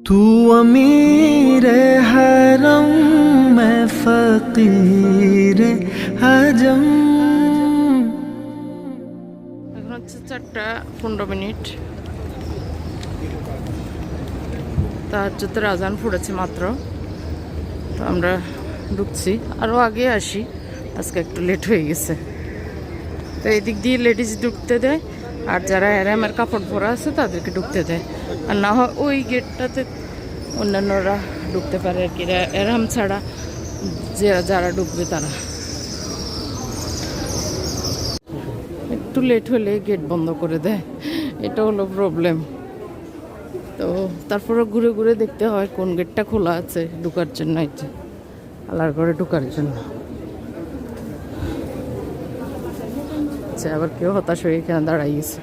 तू अमीर हरम मैं फकीर हजम এখন হচ্ছে চারটা পনেরো মিনিট তাহাজ্জুদের আজান পড়েছে মাত্র তো আমরা ঢুকছি আরও আগে আসি আজকে একটু লেট হয়ে গেছে তো এদিক দিয়ে লেডিস ঢুকতে দেয় আর যারা এরামের কাপড় পরা আছে তাদেরকে ঢুকতে দেয় আর না হয় ওই গেটটাতে অন্যান্যরা ঢুকতে পারে আর কি। এরা- এরাম ছাড়া যে যারা ঢুকবে তারা। একটু লেট হলে গেট বন্ধ করে দেয়। এটা হলো প্রবলেম তো তারপরে ঘুরে ঘুরে দেখতে হয় কোন গেটটা খোলা আছে ঢুকার জন্য। যে, আলার ঘরে ঢুকার জন্য। আচ্ছা আবার কেউ হতাশ হয়ে এখানে দাঁড়াই গেছে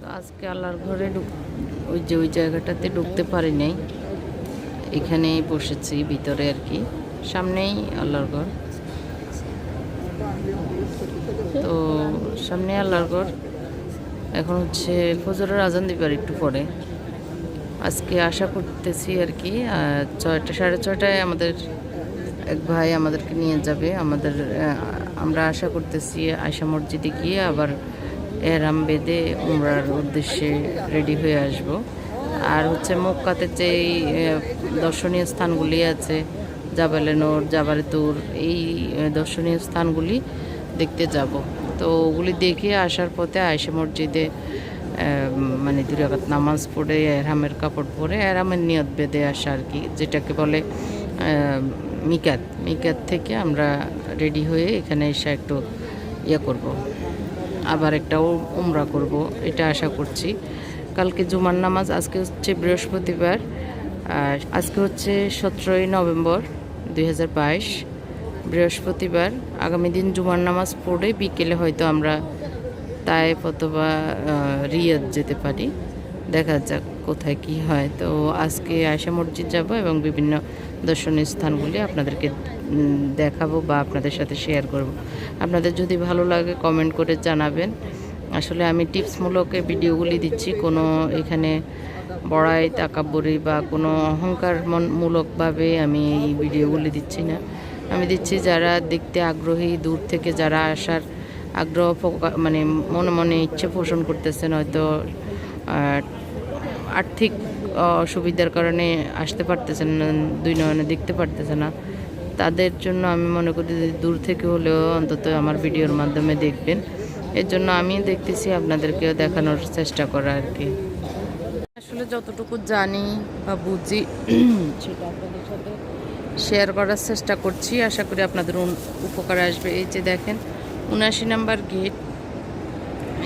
তো আজকে আল্লাহর ঘরে ওই যে ওই জায়গাটাতে ঢুকতে পারি নাই। এখানেই বসেছি, ভিতরে আর কি। সামনেই আল্লাহর ঘর। তো সামনে আল্লাহর ঘর। এখন হচ্ছে ফজরের আজান দিবার একটু পরে। আজকে আশা করতেছি আর কি ছয়টা, সাড়ে ছয়টায় আমাদের এক ভাই আমাদেরকে নিয়ে যাবে। আমাদের আমরা আশা করতেছি আয়সা মসজিদে গিয়ে আবার এরাম বেদে উমরার উদ্দেশ্যে রেডি হয়ে আসব। আর হচ্ছে মক্কাতে যে আহ, দর্শনীয় স্থানগুলি আছে জাবালে নোর জাবালে তুর এই দর্শনীয় স্থানগুলি দেখতে যাব। তো ওগুলি দেখে আসার পথে আয়সা মসজিদে মানে দুই রাকাত নামাজ পড়ে এরামের কাপড় পরে এরামের নিয়ত বেঁধে আসা আর কি যেটাকে বলে মিকাত। মিকাত থেকে আমরা রেডি হয়ে এখানে এসে একটু ইয়ে করব। আবার একটা উমরা করব, এটা আশা করছি। কালকে জুমার নামাজ, আজকে হচ্ছে বৃহস্পতিবার, আর আজকে হচ্ছে সতেরোই নভেম্বর দুই হাজার বাইশ, বৃহস্পতিবার। আগামী দিন জুমার নামাজ পড়ে বিকেলে হয়তো আমরা তাইফ অথবা রিয়াদ যেতে পারি। দেখা যাক কোথায় কি হয়। তো আজকে আয়সা মসজিদ যাব এবং বিভিন্ন দর্শনীয় স্থানগুলি আপনাদেরকে দেখাবো বা আপনাদের সাথে শেয়ার করব। আপনাদের যদি ভালো লাগে কমেন্ট করে জানাবেন। আসলে আমি টিপসমূলক ভিডিওগুলি দিচ্ছি। কোনো এখানে বড়াই তাকাব্বরি বা কোনো অহংকার মূলকভাবে আমি এই ভিডিওগুলি দিচ্ছি না। আমি দিচ্ছি যারা দেখতে আগ্রহী, দূর থেকে যারা আসার আগ্রহ মানে মনে মনে ইচ্ছে পোষণ করতেছেন, হয়তো আর্থিক অসুবিধার কারণে আসতে পারতেছেন না, দুই নয়নে দেখতে পারতেছে না। তাদের জন্য আমি মনে করি দূর থেকে হলেও অন্তত আমার ভিডিওর মাধ্যমে দেখবেন। এর জন্য আমি দেখতেছি আপনাদেরকেও দেখানোর চেষ্টা করা আর কি। আসলে যতটুকু জানি বা বুঝি, সেটা আপনাদের সাথে শেয়ার করার চেষ্টা করছি। আশা করি আপনাদের উপকার আসবে। এই যে দেখেন উনাশি নাম্বার গেট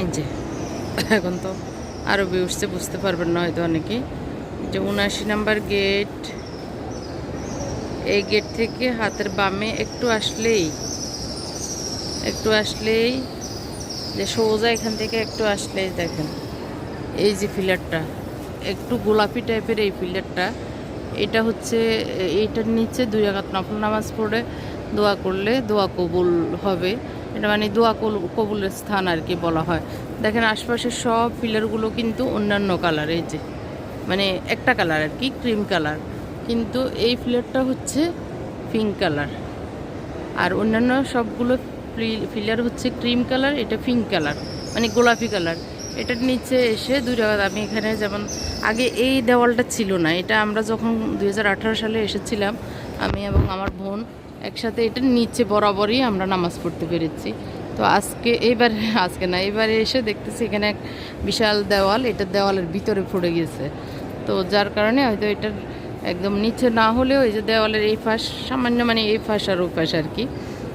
এই যে, এখন তো আরবি উঠছে, বুঝতে পারবেন না হয়তো অনেকে এই যে উনাশি নাম্বার গেট এই গেট থেকে হাতের বামে একটু আসলেই একটু আসলেই যে সোজা এখান থেকে একটু আসলেই দেখেন, এই যে ফিলারটা, একটু গোলাপি টাইপের এই ফিলারটা, এটা হচ্ছে, এইটার নিচে দুই আঘাত নফল নামাজ পড়ে, দোয়া করলে দোয়া কবুল হবে, এটা মানে দোয়া কবুলের স্থান আর কি বলা হয়। দেখেন আশপাশের সব পিলারগুলো কিন্তু অন্যান্য কালার এই যে। মানে একটা কালার আর কি ক্রিম কালার কিন্তু এই ফিলারটা হচ্ছে পিঙ্ক কালার আর অন্যান্য সবগুলো ফিলার হচ্ছে ক্রিম কালার এটা পিঙ্ক কালার মানে গোলাপি কালার এটার নিচে এসে দুই টাকা আমি এখানে যেমন, আগে এই দেওয়ালটা ছিল না, এটা আমরা যখন দু হাজার আঠারো সালে এসেছিলাম, আমি এবং আমার বোন একসাথে এটার নিচে বরাবরই আমরা নামাজ পড়তে পেরেছি। তো আজকে এইবার আজকে না, এবারে এসে দেখতেছি এখানে এক বিশাল দেওয়াল, এটা দেওয়ালের ভিতরে পড়ে গেছে। তো যার কারণে হয়তো এটার একদম নিচে না হলেও এই যে দেওয়ালের এই ফাঁস, সামান্য মানে এই পাশ আর পাশ আর কি।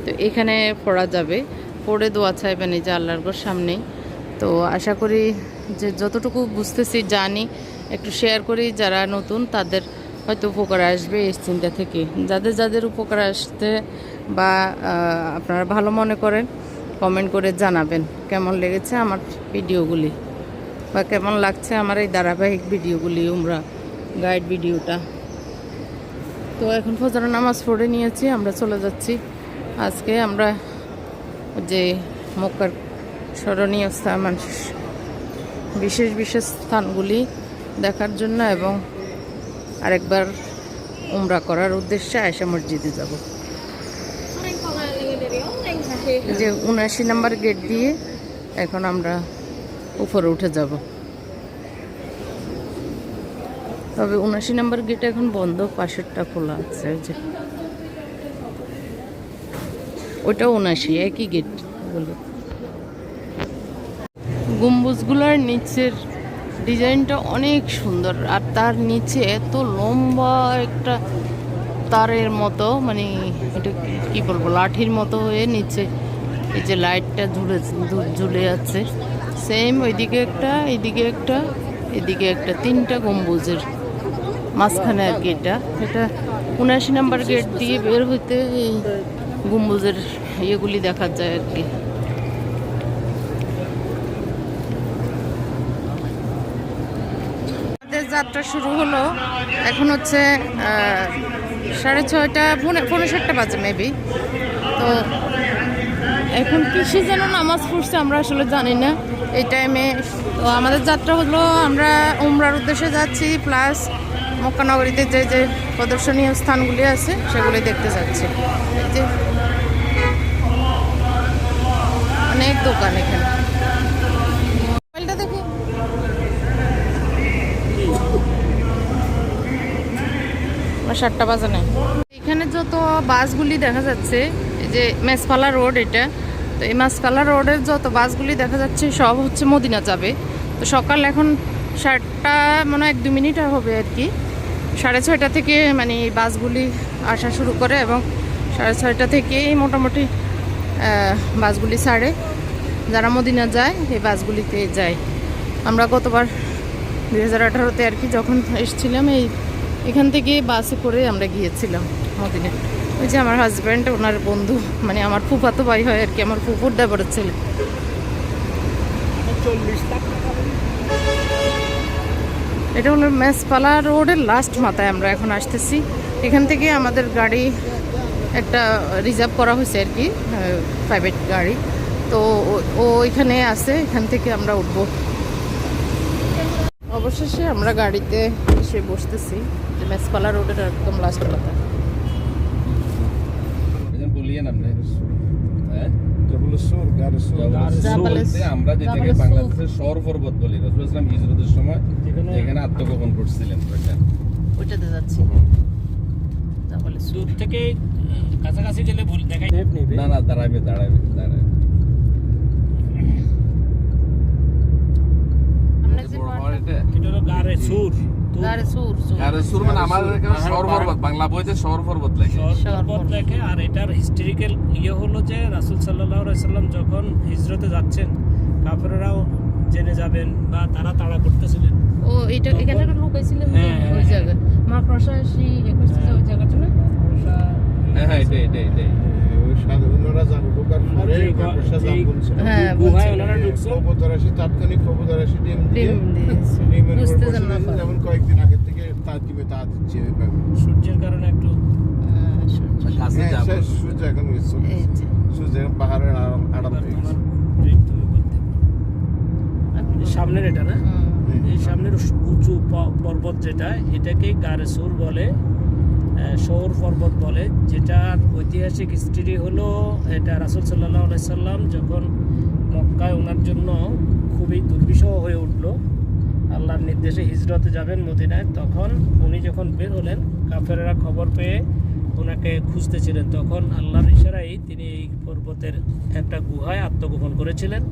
তো এখানে পড়া যাবে। পড়ে দোয়া চাইবেন এই যে আল্লাহর ঘর সামনেই। তো আশা করি যে যতটুকু বুঝতেছি, জানি, একটু শেয়ার করি যারা নতুন, তাদের হয়তো উপকার আসবে এই চিন্তা থেকে। যাদের যাদের উপকার আসতে বা আপনারা ভালো মনে করেন কমেন্ট করে জানাবেন। কেমন লেগেছে আমার ভিডিওগুলি? বা কেমন লাগছে আমার এই ধারাবাহিক ভিডিওগুলি, উমরা গাইড ভিডিওটা? তো এখন ফজর নামাজ পড়ে নিয়েছি, আমরা চলে যাচ্ছি। আজকে আমরা যে মক্কার স্মরণীয় স্থান মানে বিশেষ বিশেষ স্থানগুলি দেখার জন্য এবং আরেকবার উমরা করার উদ্দেশ্যে আয়সা মসজিদে যাব। যে উনআশি নাম্বার গেট দিয়ে এখন আমরা উপরে উঠে যাব। তবে উনাশি নাম্বার গেট এখন বন্ধ, পাশেরটা খোলা আছে যে। ওটা উনআশি, একই গেট ওগুলো গম্বুজগুলোর নিচের ডিজাইনটা অনেক সুন্দর, আর তার নিচে এত লম্বা একটা তারের মতো মানে এটা কি বলব, লাঠির মতো হয়ে নিচে এই যে লাইটটা ঝুলে ঝুলে আছে। সেম ওইদিকে একটা, এইদিকে একটা, এদিকে একটা, তিনটা গম্বুজের মাঝখানে আর কি এটা। এটা উনআশি নাম্বার গেট দিয়ে বের হইতে এই গম্বুজের ইয়েগুলি দেখা যায় আর কি। যাত্রা শুরু হলো, এখন হচ্ছে সাড়ে ছয়টা পনেরো পৌনে সাতটা বাজে মেবি তো এখন কিসে যেন নামাজ পড়ছে, আমরা আসলে জানি না। এই টাইমে তো আমাদের যাত্রা হলো, আমরা উমরার উদ্দেশ্যে যাচ্ছি প্লাস মক্কানগরীতে যে যে প্রদর্শনীয় স্থানগুলি আছে, সেগুলি দেখতে যাচ্ছি। অনেক দোকান এখানে। সাতটা বাজে নাই। এখানে যত বাসগুলি দেখা যাচ্ছে, এই যে মেসপালা রোড এটা তো এই মেসপালা রোডের যত বাসগুলি দেখা যাচ্ছে সব হচ্ছে মদিনা যাবে। তো সকাল এখন সাতটা মানে এক দু মিনিট হবে আর কি। সাড়ে ছয়টা থেকে মানে এই বাসগুলি আসা শুরু করে এবং সাড়ে ছয়টা থেকেই মোটামুটি বাসগুলি ছাড়ে। যারা মদিনা যায়, এই বাসগুলিতে যায়। আমরা গতবার দুই হাজার আঠারোতে আর কি যখন এসেছিলাম, এই এখান থেকে বাসে করে আমরা গিয়েছিলাম মদিনে ওই যে আমার হাজব্যান্ড ওনার বন্ধু মানে আমার ফুফাতো ভাই হয় আর কি, আমার ফুফুর দেবরের ছেলে এটা হলো মেসপালা রোডের লাস্ট মাথায় আমরা এখন আসতেছি। এখান থেকে আমাদের গাড়ি একটা রিজার্ভ করা হয়েছে আর কি প্রাইভেট গাড়ি। তো ও- ও এখানে আছে, এখান থেকে আমরা উঠবো। অবশেষে আমরা গাড়িতে এসে বসতেছি, যে মেসপালা রোডের একদম লাস্ট মাথায় এজন বলিয়েন আপনি হ্যাঁ জবলেশ্বর গারেশ্বর জাবালে- বলতে আমরা যেটাকে বাংলাদেশের শহর পর্বত বলি রসুল ইসলাম হিজরতের সময় এখানে আত্মগোপন করছিলেন ওইটাতে যাচ্ছি। সুর। দূর থেকে কাছাকাছি গেলে ভুল দেখাই। না না দাঁড়াবে দাঁড়াবে দাঁড়াবে। আমরা যে বড় পাহাড় এটা? এটা হলো গারে সুর। তো সুর সুর। আর সুর মানে আমাদের এখানে শহর পর্বত বাংলা বইতে শহর পর্বত লেখে। শহর শহর পর্বত পর্বত। লেখে আর এটার হিস্টোরিক্যাল ইয়ে হলো যে রাসুল সাল্লাহ সাল্লাম যখন হিজরতে যাচ্ছেন কাফেররাও জেনে যাবেন বা তারা তাড়া করতেছিলেন। ও এটা এখানে একটা লোক আইছিল হ্যাঁ, ওই হ্যাঁ, জায়গায়। মা প্রশাসী একুশ থেকে ওই জায়গাটা না? হ্যাঁ হ্যাঁ এটাই এটাই এটাই। ওই ঢোকার পরে যে গ- ব্যবসা যে- দাম বলছে হ্যাঁ গুহায় ওনারা ঢুকছে কবুতর তাৎক্ষণিক কবুতর ডিম দিয়ে ডিমের উপর বুঝতে বসে জান না রয়েছে, পারে। যেমন কয়েকদিন আগে থেকে তা দিবে তা দিচ্ছে সূর্যের কারণে একটু হ্যাঁ, সূর্য। কাছে হ্যাঁ, যাব সে সূর্য এখন উঠছে। এই যে। সূর্য এখন পাহাড়ের আড়াল হয়ে গেছে। এই সামনের এটা না? এই সামনের উঁচু পর্বত যেটা এটাকে গারেসুর বলে। সৌর পর্বত বলে, যেটার ঐতিহাসিক হিস্ট্রি হলো এটা রাসুল সাল্লাহ সাল্লাম যখন মক্কায় ওনার জন্য খুবই দুর্বিষহ হয়ে উঠল, আল্লাহর নির্দেশে হিজরতে যাবেন মদিনায়, তখন উনি যখন বের হলেন, কাফেরেরা খবর পেয়ে ওনাকে খুঁজতেছিলেন তখন আল্লাহর ইশারাই তিনি এই পর্বতের একটা গুহায় আত্মগোপন করেছিলেন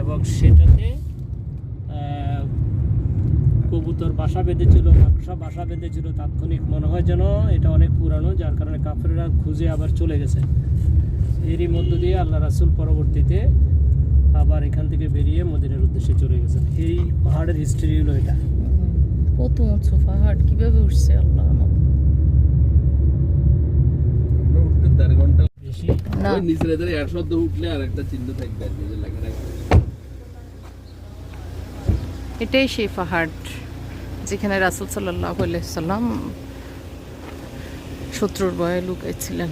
এবং সেটাতে কবুতর বাসা বেঁধেছিল মাকড়সা বাসা বেঁধেছিল তাৎক্ষণিক মনে হয় যেন এটা অনেক পুরানো যার কারণে কাফেররা খুঁজে আবার চলে গেছে। এরই মধ্য দিয়ে আল্লাহ রাসুল পরবর্তীতে আবার এখান থেকে বেরিয়ে মদিনের উদ্দেশ্যে চলে গেছেন। এই পাহাড়ের হিস্ট্রি হলো এটা। কত উঁচু পাহাড় কীভাবে উঠছে আল্লাহ বেশি? না। শব্দ উঠলে আর একটা চিহ্ন লেখা থাকবে। এটাই সেই পাহাড়। যেখানে রাসুল সাল্লাহ সাল্লাম শত্রুর ভয়ে লুকাইছিলেন।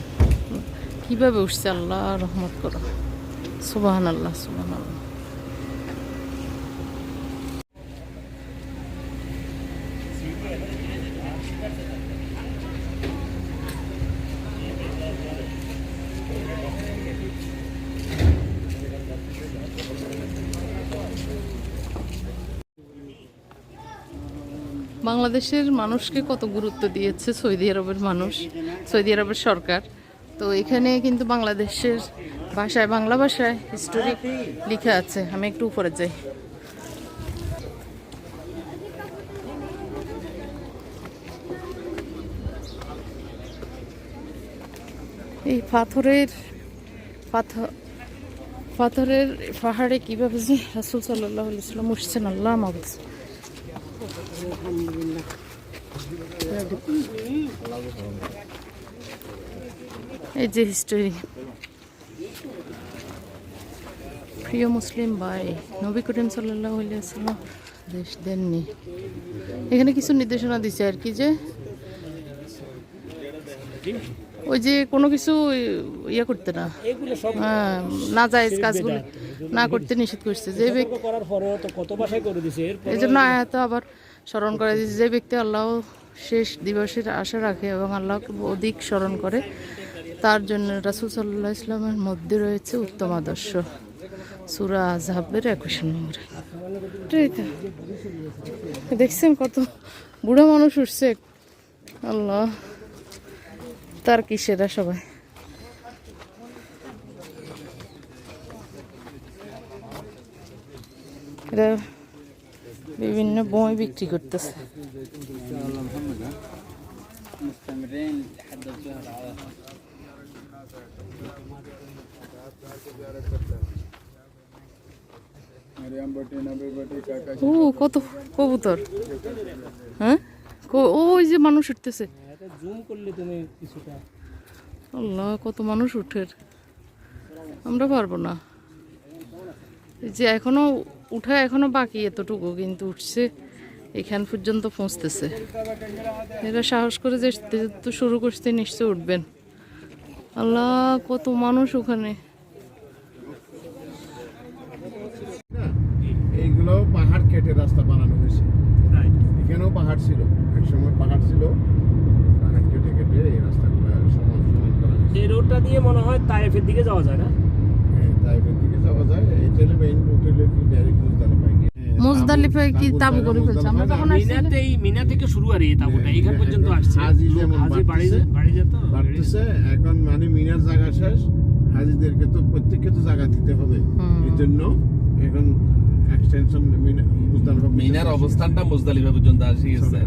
কীভাবে উঠছে আল্লাহ রহমত করো। সুবাহান আল্লাহ সুবাহান আল্লাহ বাংলাদেশের মানুষকে কত গুরুত্ব দিয়েছে সৌদি আরবের মানুষ, সৌদি আরবের সরকার। তো এখানে কিন্তু বাংলাদেশের ভাষায়, বাংলা ভাষায় হিস্টোরি লেখা আছে। আমি একটু উপরে যাই। এই পাথরের পাথর পাথরের পাহাড়ে কীভাবে যে রাসুল সাল্লাহ ইসলাম উঠছেন, আল্লাহ এই যে হিস্টোরি প্রিয় মুসলিম ভাই নবী করিম সাল্লাহ সাল্লাম দেশ দেননি। এখানে কিছু নির্দেশনা দিচ্ছে আর কি যে ওই যে কোনো কিছু ইয়ে করতে না। হ্যাঁ না জায়েজ কাজগুলো না করতে নিষেধ করছে। যে দিছে এই জন্য আয়াত আবার স্মরণ করে দিয়েছে যে ব্যক্তি আল্লাহ শেষ দিবসের আশা রাখে এবং আল্লাহকে অধিক স্মরণ করে, তার জন্য রাসুল সাল্লাহ ইসলামের মধ্যে রয়েছে উত্তম আদর্শ। সুরা আজহাবের একুশ নম্বরে। তো। দেখছেন কত বুড়ো মানুষ উঠছে। আল্লাহ, তার কিসেরা সবাই। এরা বিভিন্ন বই বিক্রি করতেছে। ও, কত কবুতর। হ্যাঁ? ওই যে মানুষ উঠতেছে। জুম করলে তুমি কিছুটা আল্লাহ, কত মানুষ উঠের আমরা পারব না। যে এখনও উঠা এখনও বাকি এতটুকু কিন্তু উঠছে এখান পর্যন্ত পৌঁছতেছে। এরা সাহস করে যে তো শুরু করতে নিশ্চয় উঠবেন। আল্লাহ কত মানুষ ওখানে। এইগুলো পাহাড় কেটে রাস্তা বানানো হয়েছে। এখানেও পাহাড় ছিল। এক সময় পাহাড় ছিল। পাহাড় কেটে কেটে এই রাস্তাগুলো সমান সমান করা হয়েছে। এই রোডটা দিয়ে মনে হয় তাইফের দিকে যাওয়া যায় না হ্যাঁ, তাইফের দিকে যাওয়া যায় এই টেলে মেইন রুটে ডাইরেক্ট মুজদালিফায় গিয়ে হ্যাঁ, মুজদালিফায় কি তাবু করে ফেলছে? আমরা যখন আসছিলাম মিনাতেই মিনা থেকে শুরু আর এই তাবুটা এখান পর্যন্ত আসছে। হাজি যেমন বাড়ি বাড়ি যেত বাড়তেছে এখন মানে মিনার জায়গা শেষ হাজিদেরকে তো প্রত্যেককে তো জায়গা দিতে হবে। হুম। জন্য এখন এক্সটেনশন মুজদালিফা মিনার অবস্থানটা মুজদালিফা পর্যন্ত আসি গেছে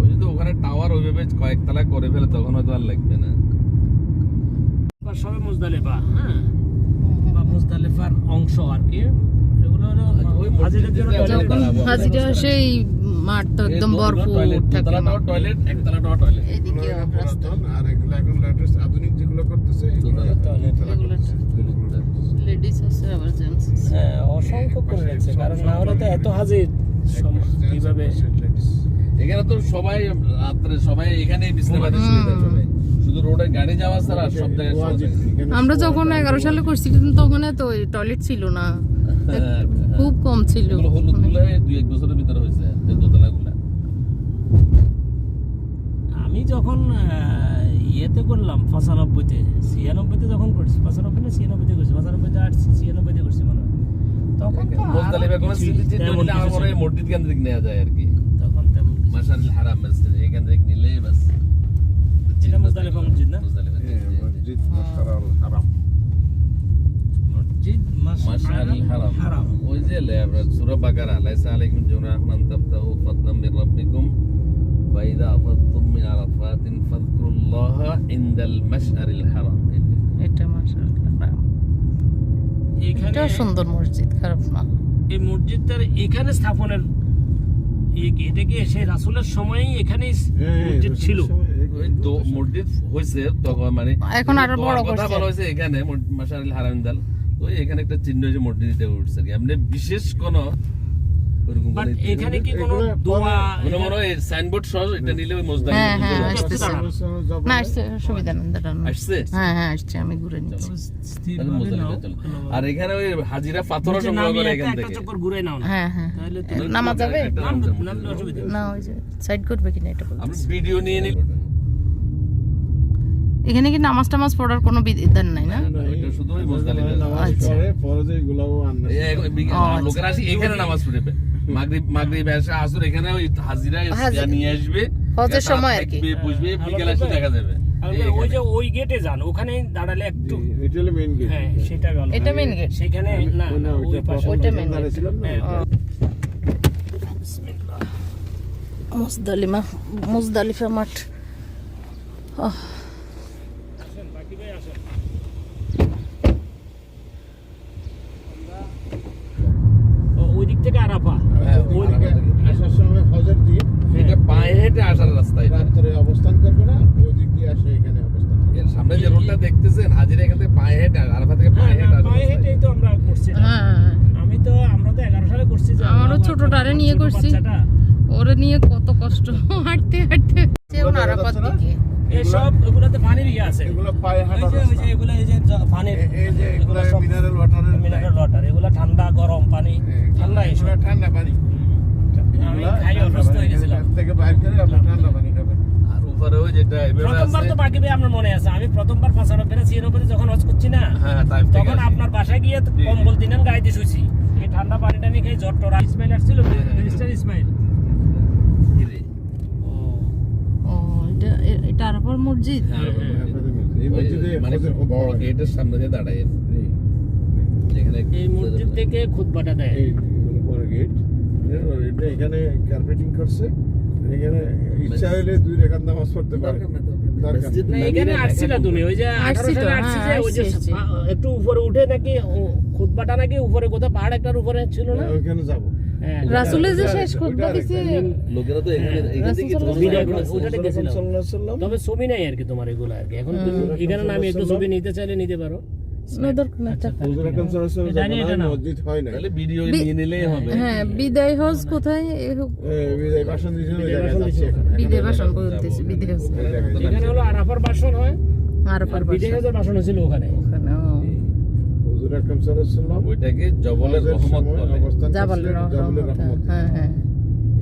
ওই যদি ওখানে টাওয়ার ওইভাবে কয়েকতলা করে ফেলে তখন হয়তো আর লাগবে না। সবে মুজদালেফা হ্যাঁ? বা মুজদালেফার অংশ আর কি। এগুলো হলো বানানো। হাজিরা সেই মাঠ তো একদম ভরপুর থাকে টয়লেট একতলাটাও টয়লেট এদিকে রাস্তা। আর এগুলো এখন লেটেস্ট আধুনিক যেগুলো করতেছে এগুলো এগুলো লেডিস আছে আবার জেন্টস হ্যাঁ অসংখ্য করে রাখছে কারণ না হলে তো এত হাজির। কীভাবে? এখানে তো সবাই রাত্রে সবাই এখানে বিছনাবাদী শুয়ে থাকে সবাই। শুধু রোডে গাড়ি যাওয়া ছাড়া সব জায়গায় আমরা যখন এগারো সালে করছিলাম তখন তো টয়লেট ছিল না। হ্যাঁ, খুব কম ছিল। হলুদগুলো দুই এক বছরের ভিতরে হয়েছে দোতলা গুলা। আমি যখন ইয়েতে করলাম পঁচানব্বইতে ছিয়ানব্বইতে যখন করছি পঁচানব্বই না ছিয়ানব্বইতে করছি পঁচানব্বইতে আটছি ছিয়ানব্বইতে করছি মনে হয়। তখন তো হয়। মসজিদ কেন্দ্রিক নেওয়া যায় আর কি। তখন তেমন হারাম মসজিদ এখান থেকে নিলেই বাস। এটা মুজদালিফা মসজিদ না মুজদালিফা মসজিদ মশারুল হারাম মসজিদ মাশারুল হারাম হারাম ওই যে সূরা বাকারা লাইসা আলাইকুম জুনাহুন তাবতাউ ফাদলাম মির রাব্বিকুম ফাইদা আফাদতুম মিন আরাফাতিন ফাযকুরুল্লাহা ইনদাল মাশআরিল হারাম এটা মাশাআল্লাহ এখানে এটা সুন্দর মসজিদ খারাপ না এই মসজিদটার এখানে স্থাপনের ইয়ে এটা কি সেই রাসূলের সময়ই এখানে মসজিদ ছিল মসজিদ হয়েছে মানে এখন আরও বড় কথা বলা হয়েছে এখানে মাশারুল হারাম তো এখানে একটা চিহ্ন হয়েছে মসজিদে উঠছে আর কি। এমনি বিশেষ কোন ওরকম বাট কোনো এখানে কি কোনো দোয়া মনে মনে হয় সাইনবোর্ড সহ এটা নিলে ওই মসজিদ হ্যাঁ হ্যাঁ আসতেছে। না আসছে সুবিধা আসছে? হ্যাঁ হ্যাঁ আসছে আমি ঘুরে নিচ্ছি। তাহলে মুজদালিফা চলো। আর এখানে ওই হাজিরা পাথর সংগ্রহ করে এখান থেকে। চক্কর ঘুরে নাও না। হ্যাঁ হ্যাঁ নামা যাবে? না ওই যে সাইড করবে কিনা এটা বলতে ভিডিও নিয়ে নিই এখানে কি নামাজ টামাজ পড়ার কোনো বিধান নাই না নামাজ আচ্ছা। পড়ে ফরজে এগুলাও আন্না এই এক- বিকে- ও, আচ্ছা। লোকেরা আসি এখানে নামাজ পড়বে মাগরিব মাগরিব এসে আসর এখানে ওই হাজিরা। নিয়ে আসবে হজের সময় আর কি। থাকবে, বসবে এসে দেখা যাবে ওই যে ওই গেটে যান ওখানে দাঁড়ালে একটু এটা হলো মেইন গেট হ্যাঁ সেটা এটা main gate? সেখানে না ওই পাশে ওইটা হ্যাঁ। মুজদালিমা মুজদালিফা মাঠ আহ, আসেন বাকি ভাই আসেন ও, ওই দিক থেকে আরাফা হ্যাঁ, ওই ওই দিকে দিকে। আসার সময় হজের দিন এটা পায়ে হেঁটে আসার রাস্তা এটা। রাত্রে অবস্থান করবে না ওই দিক দিয়ে আসে এখানে অবস্থান করবে। এর সামনে যে রোডটা দেখতেছেন হাজিরা এখান থেকে পায়ে হেঁটে আরাফা থেকে হ্যাঁ, পায়ে হেঁটে হ্যাঁ, পায়ে হেঁটেই তো আমরা করছি হ্যাঁ আমি তো আমরা তো এগারো সালে করছি যে আমারও আমরা- ছোটটারে নিয়ে করছি। ওরে নিয়ে কত কষ্ট হাঁটতে হাঁটতে। যেমন আরাফাত দিকে। এসব এগুলাতে পানির ইয়ে আছে। এগুলো পায়ে হাঁটা ওই যে এগুলো এই যে পানির এই যে এগুলো মিনারেল ওয়াটারের মিনারেল ওয়াটার এগুলো ঠান্ডা গরম পানি ঠান্ডা এইসব এগুলো ঠান্ডা পানি। প্রথমবার তো আপনার মনে আছে আমি প্রথমবার পঁচানব্বই ছিয়ানব্বই যখন হজ করছি না হ্যাঁ থেকে তখন আপনার বাসায় গিয়ে। কম্বল দিনেন গাড়িতে শুইছি এই ঠান্ডা পানি টানি খেয়ে জ্বর টর ইসমাইল আসছিল মিনিস্টার ইসমাইল এটা এটা মসজিদ হ্যাঁ, মানে গেটের সামনে দিয়ে দাঁড়ায় এই মসজিদ থেকে খুতবাটা দেয় গেট এটা এখানে কার্পেটিং করছে। এখানে ইচ্ছা হলে দুই রেখার নামাজ পড়তে পারে। দরকার নেই, দরকার নেই। দরকার মসজিদ না নবীর এখানে একটা তুমি ওই যে আসছি আঠারো তো, সালে আসছি যে হ্যাঁ, ওই যে আসছি, আসছি। আ- একটু উপরে উঠে নাকি উপরে কোথাও পাহাড় একটার উপরে ছিল না? ওইখানে যাব। হ্যাঁ রাসূলের যে শেষ খুতবা দিছে লোকেরা তো এখানে হ্যাঁ, এখান থেকে রাসূল ছবি ভিডিও করে করে- ওটাতে গেছিলাম। সাল্লাল্লাহু আলাইহি সাল্লাম তবে ছবি নাই আর কি তোমার এগুলো আর কি। এখন এখানে নামে একটু ছবি নিতে চাইলে নিতে পারো। না দরকার না জানি এটা না। মসজিদ হয় না তাহলে ভিডিও নিয়ে নিলেই হবে। হ্যাঁ বিদায় হজ কোথায়? বিদায় ভাষণ দিয়েছিল বিদায় ভাষণ যাচ্ছি। বিদায় ভাষণ বলতেছি বিদায় হজ ওই জায়গায় যাচ্ছি। এখানে হলো আরাফার বাসন হয় আরাফার আর বিজয় ভাষণ। হয়েছিল ওখানে। ওখানে হুজুর আকরাম সাল্লাল্লাহু ওইটাকে জবলের রহমত বলে। অবস্থান জাবালের করছিলেন জাবালের রহমত রহমত। হ্যাঁ হ্যাঁ।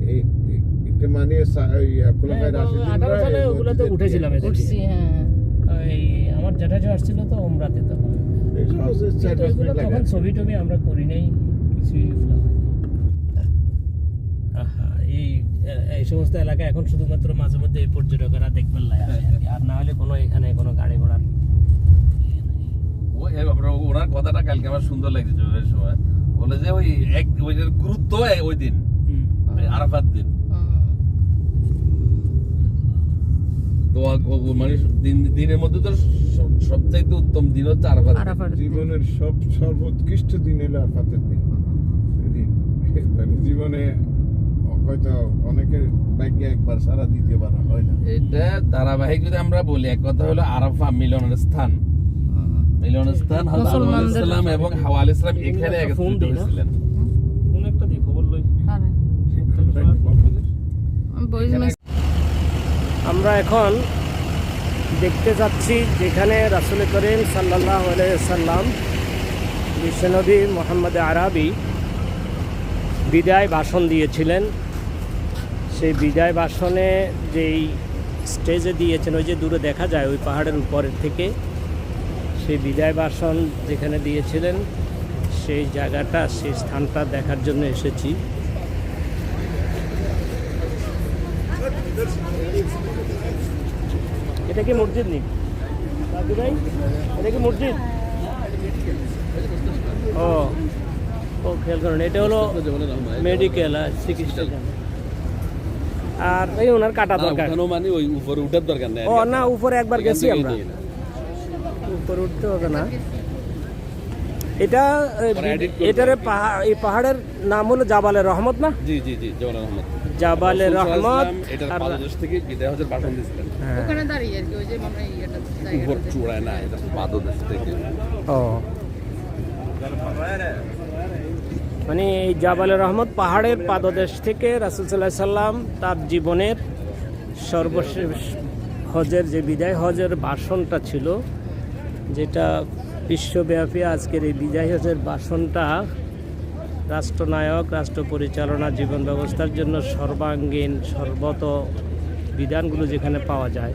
এই এই- এটা মানে খোলাফায়ে রাশিদিনরা আঠারো সালে ওগুলোতে উঠেছিলাম উঠছি হ্যাঁ। এই আমার জ্যাঠাজা আসছিল তো ওমরাতে তখন তখন ছবি টবি আমরা করি নাই কিছুই এই এই সমস্ত এলাকা এখন শুধুমাত্র মাঝে মধ্যে এই পর্যটকেরা দেখবার লাগে আর কি। আর না হলে কোনো এখানে কোনো গাড়ি ঘোড়ার ওনার কথাটা কালকে আমার সুন্দর লাগছে সময়। বলে যে ওই এক ওই যে গুরুত্ব ওই দিন ওই আরাফাত দিন। মানে দিন দিনের মধ্যে তো সবচাইতে উত্তম দিন হচ্ছে আরাফাত দিন। আরাফার দিন। জীবনের সব সর্বোৎকৃষ্ট দিন হলো আরাফাতের দিন। দিন। মানে জীবনে হয়তো অনেকের ভাগ্যে একবার সারা দ্বিতীয়বার হয় না। এটা ধারাবাহিক যদি আমরা বলি এক কথা হলো আরাফা মিলনের স্থান। মিলনের স্থান ইসলাম এবং হাওয়া আলাইহিস সালাম এখানে একটা একত্রিত হয়েছিলেন। কোন একটা দিই খবর লই। আরে, আমি voice message- আমরা এখন দেখতে যাচ্ছি যেখানে রাসুল করিম সাল্লাহ সাল্লাম বিশ্বনবী মোহাম্মদ আরাবি বিদায় ভাষণ দিয়েছিলেন। সেই বিদায় ভাষণে যেই স্টেজে দিয়েছেন, ওই যে দূরে দেখা যায়, ওই পাহাড়ের উপরের থেকে, সেই বিদায় ভাষণ যেখানে দিয়েছিলেন, সেই জায়গাটা, সেই স্থানটা দেখার জন্য এসেছি। এটা কি মসজিদ নেই দাদু ভাই এটা কি মসজিদ? ও ও খেয়াল করেন এটা হলো মেডিকেল আর চিকিৎসা আর এই ওনার কাটা দরকার। মানে ওই উপরে উঠার দরকার নেই ও না উপরে একবার গেছি আমরা। উপরে উঠতে হবে না। এটা এটারে পাহাড় এই পাহাড়ের নাম হলো জাবালে রহমত না? জি জি জি জওয়ান রহমত। জাবালে রহমত আর পাদদেশ থেকে বিদায় হজের ভাষণ দিয়েছিলেন। হ্যাঁ। ওখানে দাঁড়িয়ে আর কি ওই যে আমরা ইয়েটা উপর চূড়ায় না এটা পাদদেশ থেকে। ও। মানে এই জাবালে রহমত পাহাড়ের পাদদেশ থেকে রাসুল সাল্লাহ সাল্লাম তার জীবনের সর্বশেষ হজের যে বিদায় হজের ভাষণটা ছিল যেটা বিশ্বব্যাপী আজকের এই বিদায় হজের ভাষণটা রাষ্ট্রনায়ক, রাষ্ট্র পরিচালনা, জীবন ব্যবস্থার জন্য সর্বাঙ্গীন, সর্বত বিধানগুলো যেখানে পাওয়া যায়,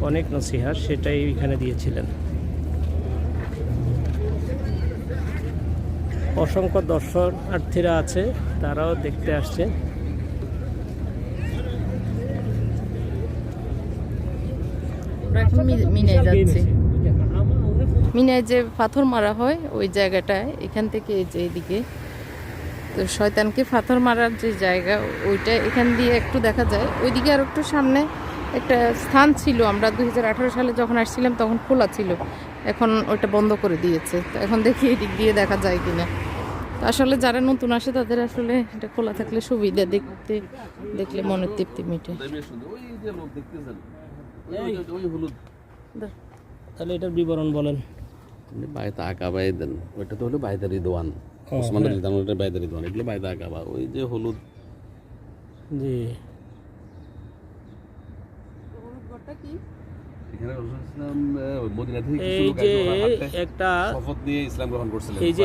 অনেক নসিহা সেটাই এখানে দিয়েছিলেন। অসংখ্য দর্শনার্থীরা আছে, তারাও দেখতে আসছে। আমরা এখন মি- মিনায় যাচ্ছি। মিনায় যে পাথর মারা হয় ওই জায়গাটায় এখান থেকে এই যে এইদিকে তো শয়তানকে পাথর মারার যে জায়গা ওইটা এখান দিয়ে একটু দেখা যায়। ওইদিকে আর একটু সামনে একটা স্থান ছিল আমরা দু হাজার আঠারো সালে যখন আসছিলাম তখন খোলা ছিল। এখন ওইটা বন্ধ করে দিয়েছে। তো এখন দেখি এদিক দিয়ে দেখা যায় কিনা। তো আসলে যারা নতুন আসে তাদের আসলে এটা খোলা থাকলে সুবিধা দেখতে দেখলে মনের তৃপ্তি মিটে। ওই যে লোক দেখতেছেন? ওই- ওই- ওই হলুদ। তাহলে এটার বিবরণ বলেন। বায়তা আকাবাই দেন ওইটা তো হলো রিদওয়ান ওসমান রিদওয়ান ওইটা রিদওয়ান এগুলো ওই যে হলুদ। জি।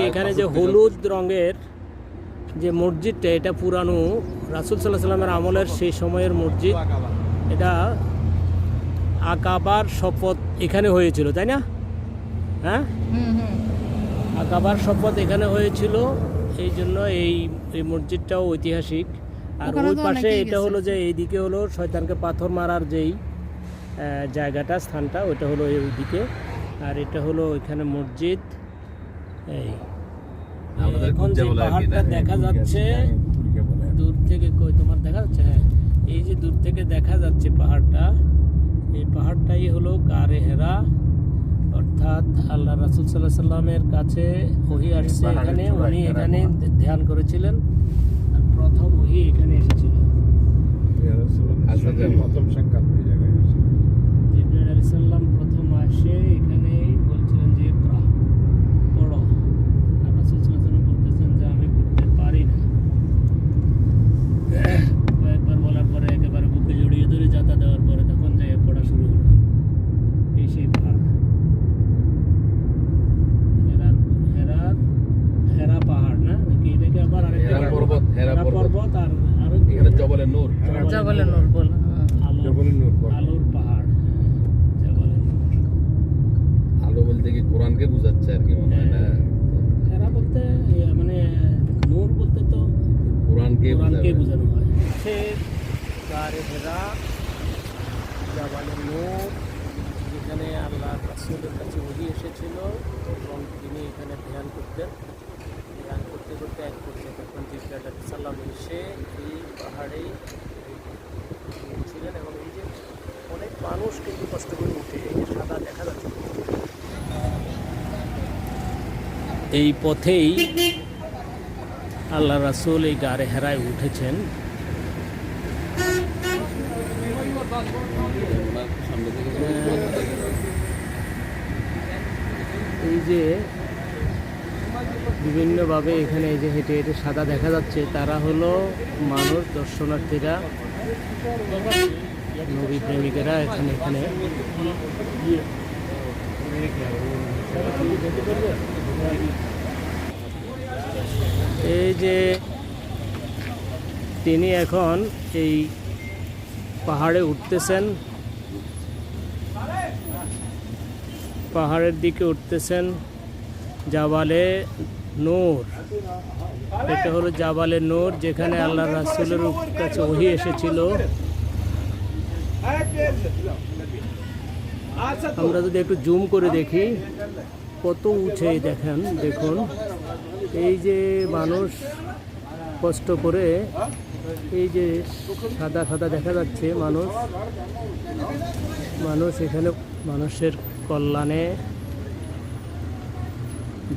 এখানে যে হলুদ রঙের যে মসজিদটা এটা পুরানো রাসুল সাল্লাহ সাল্লামের আমলের সেই সময়ের মসজিদ। এটা আকাবার শপথ এখানে হয়েছিল তাই না? হ্যাঁ? হুম হুম। আকাবার শপথ এখানে হয়েছিল এই জন্য এই এই মসজিদটাও ঐতিহাসিক। আর ওই পাশে এটা হলো যে এইদিকে হলো শয়তানকে পাথর মারার যেই জায়গাটা স্থানটা ওইটা হলো এইদিকে। আর এটা হলো ওইখানে মসজিদ। এই। আমাদের এখন যে পাহাড়টা দেখা যাচ্ছে দূর থেকে কই তোমার দেখা যাচ্ছে? হ্যাঁ এই যে দূর থেকে দেখা যাচ্ছে পাহাড়টা। এই পাহাড়টাই হলো গারে হেরা অর্থাৎ আল্লাহ রাসুল সাল্লাহ সাল্লামের কাছে ওহি আসছে এখানে উনি এখানে ধ্যান করেছিলেন। আর প্রথম ওহি এখানে এসেছিল। প্রথম সাক্ষাৎ এই জায়গায় হয়েছিল। জিব্রাইল আলাইহিস সালাম প্রথম আসে এখানে বলছিলেন যে ইকরা পড়ো আর রাসূল সাল্লাল্লাহু আলাইহি ওয়াসাল্লাম বলতেছেন যে আমি পড়তে পারি না কয়েকবার বলার পরে একেবারে বুকে জড়িয়ে ধরে যাতা দেওয়ার পরে তখন যে পড়া শুরু হলো এই সেই পাহাড় হেরার হেরার হেরা পাহাড় না নাকি এটাকে আবার আরেকটা হেরা পর্বত, হেরা হেরা পর্বত। পর্বত আর আরও কি এখানে জবলে নূর। জবলে নূর বল হ্যাঁ। জবলে নূর পর্বত। আলোর পাহাড়। হ্যাঁ, আলো বলতে কি কোরআনকে বোঝাচ্ছে আর কি মনে হয় না? হেরা বলতে মানে নূর বলতে তো কোরআনকে কোরআনকে বোঝানো হয়। সে গারে হেরা জাবালে নূর যেখানে আল্লাহ রাসূলের কাছে ওহি এসেছিল এবং তিনি এখানে ধ্যান করতেন ধ্যান করতে করতে এক পর্যায়ে তখন জিব্রাইল আলাইহিস সালাম এসে এই পাহাড়েই ছিলেন এবং এই যে অনেক মানুষ কিন্তু কষ্ট করে উঠে এই যে সাদা দেখা যাচ্ছে এই পথেই আল্লাহ রাসুল এই গাড়ে হেরায় উঠেছেন। এই যে বিভিন্নভাবে এখানে এই যে হেঁটে হেঁটে সাদা দেখা যাচ্ছে, তারা হলো মানুষ, দর্শনার্থীরা, নবী প্রেমিকেরা এখানে এখানে। এই যে তিনি এখন এই পাহাড়ে উঠতেছেন। পাহাড়ের দিকে উঠতেছেন জাবালে নূর। এটা হলো জাবালে নূর যেখানে আল্লাহ রাসূলের কাছে ওহি এসেছিল। আমরা যদি একটু জুম করে দেখি। কত উঠে দেখেন, দেখুন। এই যে মানুষ কষ্ট করে, এই যে সাদা সাদা দেখা যাচ্ছে মানুষ। মানুষ এখানে মানুষের কল্যাণে,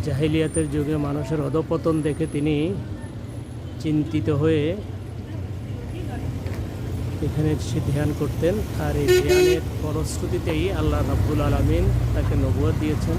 জাহিলিয়াতের যুগে মানুষের অধপতন দেখে তিনি চিন্তিত হয়ে এখানে সে ধ্যান করতেন। আর এই ধ্যানের ফলশ্রুতিতেই আল্লাহ রাব্বুল আলমিন তাকে নবুয়া দিয়েছেন।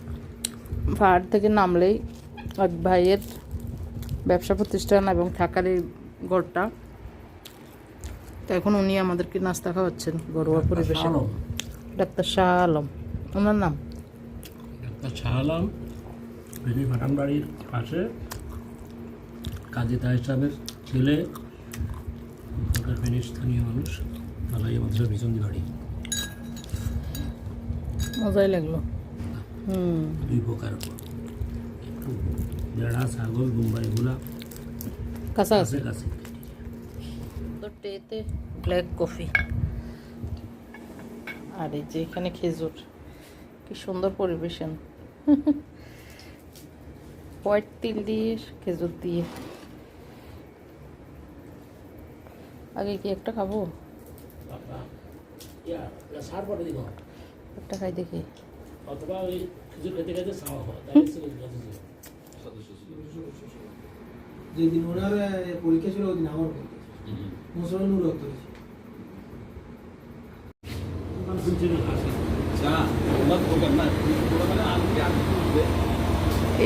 পাহাড় থেকে নামলেই এক ভাইয়ের ব্যবসা প্রতিষ্ঠান এবং থাকার এই ঘরটা। তো এখন উনি আমাদেরকে নাস্তা খাওয়াচ্ছেন ঘরোয়া পরিবেশে। ডাক্তার শাহ আলম। ওনার নাম? ডাক্তার শাহ আলম ভেনি ফাটান বাড়ির পাশে কাজী তাহের সাহেবের ছেলে ওখানকার ফেনীর স্থানীয় মানুষ। মাদ্রাসার পিছন দিয়ে বাড়ি। মজাই লাগল। দুই প্রকার বেড়া ছাগল বোম্বাই এগুলা কাছাকাছি কাছে কাছে টেতে ব্ল্যাক কফি। আর এই যে এখানে খেজুর কি সুন্দর পরিবেশন। হোয়াইট তিল দিয়ে খেজুর দিয়ে। আগে কি একটা খাব? একটা খাই দেখি। অথবা ওই খেতে খেতে হয় যেদিন ওনার পরীক্ষা ছিল ওদিন আমার মুসলমান নূর রক্ত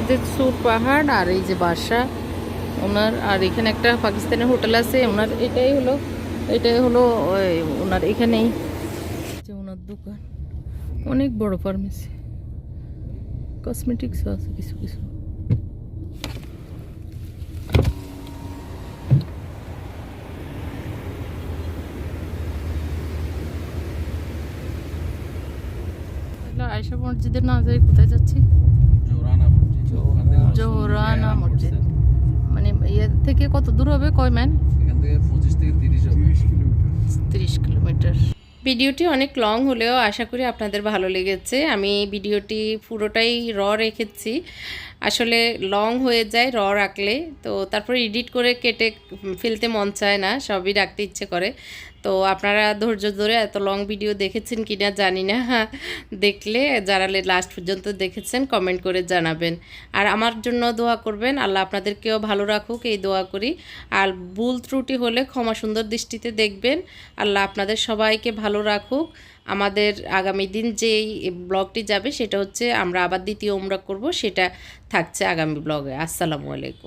যে সুর পাহাড় আর এই যে বাসা ওনার আর এখানে একটা পাকিস্তানের হোটেল আছে ওনার এটাই হলো এটাই হলো ওই ওনার এখানেই। যে ওনার দোকান অনেক বড় ফার্মেসি। কসমেটিক্সও আছে কিছু কিছু। আয়সা মসজিদের না যাই কোথায় যাচ্ছি? জোরানা মসজিদ। জোহরানা মসজিদ। মানে ইয়ে থেকে কত দূর হবে? কয় ম্যান এখান থেকে পঁচিশ থেকে তিরিশ হবে। তিরিশ কিলোমিটার। ভিডিওটি অনেক লং হলেও আশা করি আপনাদের ভালো লেগেছে। আমি ভিডিওটি পুরোটাই র রেখেছি। আসলে লং হয়ে যায় র রাখলে। তো তারপরে এডিট করে কেটে ফেলতে মন চায় না, সবই রাখতে ইচ্ছে করে। তো আপনারা ধৈর্য ধরে এত লং ভিডিও দেখেছেন কি না জানি না। দেখলে যারা লাস্ট পর্যন্ত দেখেছেন কমেন্ট করে জানাবেন। আর আমার জন্য দোয়া করবেন, আল্লাহ আপনাদেরকেও ভালো রাখুক, এই দোয়া করি। আর ভুল ত্রুটি হলে ক্ষমা সুন্দর দৃষ্টিতে দেখবেন। আল্লাহ আপনাদের সবাইকে ভালো রাখুক। আমাদের আগামী দিন যেই ব্লগটি যাবে, সেটা হচ্ছে আমরা আবার দ্বিতীয় উমরা করব, সেটা থাকছে আগামী ব্লগে। আসসালামু আলাইকুম।